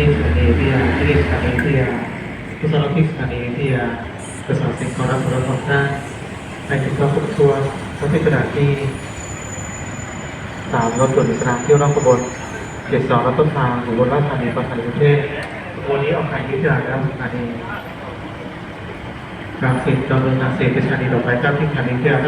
ลิสถานีวิทยาที่ลิสถานีวิทยาพุทธลักษณ์สถานีวิทยาประสานสิ่งของรับผลของหน้าในถึงพระพุทธทัวร์พระพิจารณาที่สามรถด่วนสนามเที่ยวรอบขบวนเจ็ดสองรถต้นทางหรือบลราชธานีประธานกรุงเทพวันนี้ออกขายวิทยาแล้วสถานีกลางสิบจอมเมืองนาเซสถานีต่อไปครับที่สถานีวิทยาค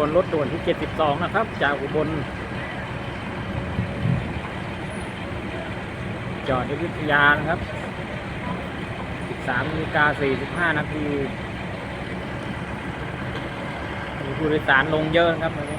บนรถด่วนที่ 72 นะครับ จากอุบล จอดที่วิทยานะครับ 13นาฬิกา45 นาทีมีผู้โดยสารลงเยอะนะครับวันนี้